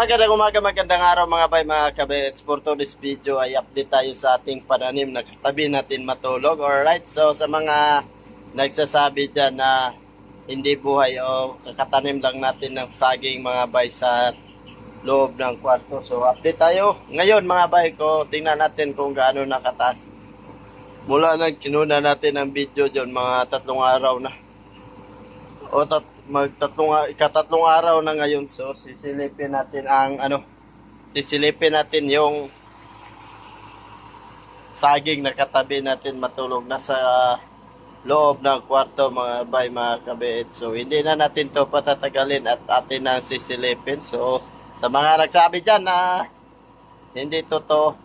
Magandang umaga, magandang araw mga bay, mga kabets. For today's video ay update tayo sa ating pananim na katabi natin matulog. Alright, so sa mga nagsasabi dyan na hindi buhay o kakatanim lang natin ng saging mga bay sa loob ng kwarto. So update tayo. Ngayon mga bay ko, tingnan natin kung gaano nakataas. Mula nang kinuna natin ang video dyan, mga tatlong araw na. O tat magtatlong ikatatlong araw na ngayon. So sisilipin natin ang ano, sisilipin natin yung saging na katabi natin matulog na sa loob ng kwarto mga bay mga kabiit. So hindi na natin to patatagalin at atin na sisilipin. So sa mga nagsabi dyan na hindi totoo,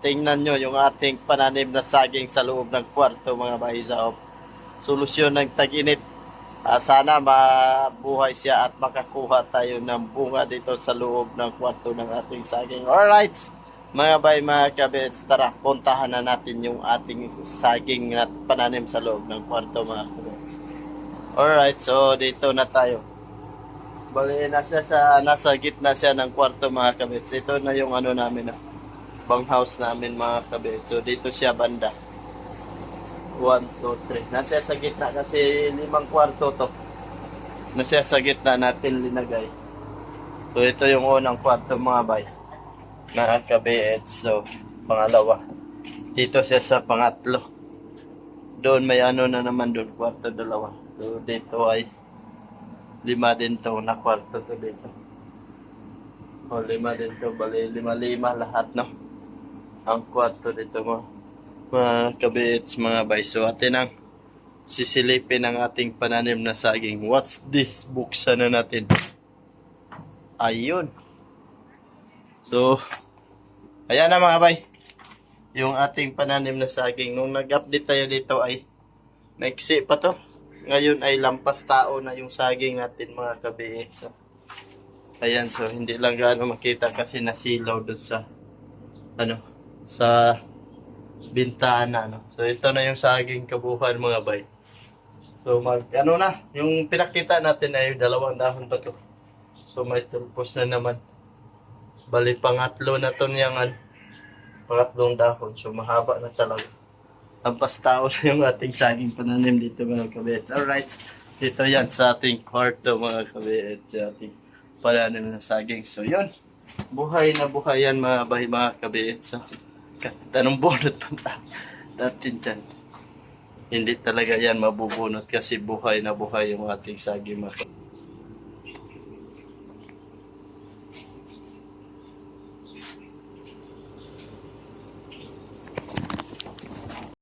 tingnan nyo yung ating pananim na saging sa loob ng kwarto mga bay sa solusyon ng tag-init. Ah, sana mabuhay siya at makakuha tayo ng bunga dito sa loob ng kwarto ng ating saging. Alright, mga bay, mga kabits, tara, puntahan na natin yung ating saging at pananim sa loob ng kwarto mga kabits. Alright, so dito na tayo. Bali, nasa, sa, nasa gitna siya ng kwarto mga kabits. Ito na yung ano namin, ah, bang house namin mga kabits. So dito siya banda. 1, 2, 3. Nasa sa gitna kasi limang kwarto to. Nasa sa gitna natin linagay. So ito yung unang kwarto mga bay. Nakakabiet. So pangalawa. Dito siya sa pangatlo. Doon may ano na naman doon. Kwarto dalawa. So dito ay lima din to na kwarto to dito. O lima din to. Bali lima-lima lahat no. Ang kwarto dito mo mga kabits, mga bay. So, atin ang sisilipin ang ating pananim na saging. What's this? Buksan na natin. Ayun. So, ayan na mga bay. Yung ating pananim na saging. Nung nag-update tayo dito ay naiksi pa to. Ngayon ay lampas tao na yung saging natin mga kabits. So, ayan, so hindi lang gaano makita kasi nasilaw dun sa ano, sa bintana, no? So, ito na yung saging kabuhan, mga bay. So, mag, ano na, yung pinakita natin ay dalawang dahon pa to. So, may tulpos na naman. Bali, pangatlo na to niyang, ano, pangatlong dahon. So, mahaba na talaga. Lampas tao na yung ating saging pananim dito, mga kabets. Alright, dito yan sa ating kwarto, mga kabets. Sa ating pananim na saging. So, yun. Buhay na buhay yan, mga bay, mga kabets. So, Tanong bunot punta natin dyan. Hindi talaga yan mabubunot kasi buhay na buhay yung ating saging mga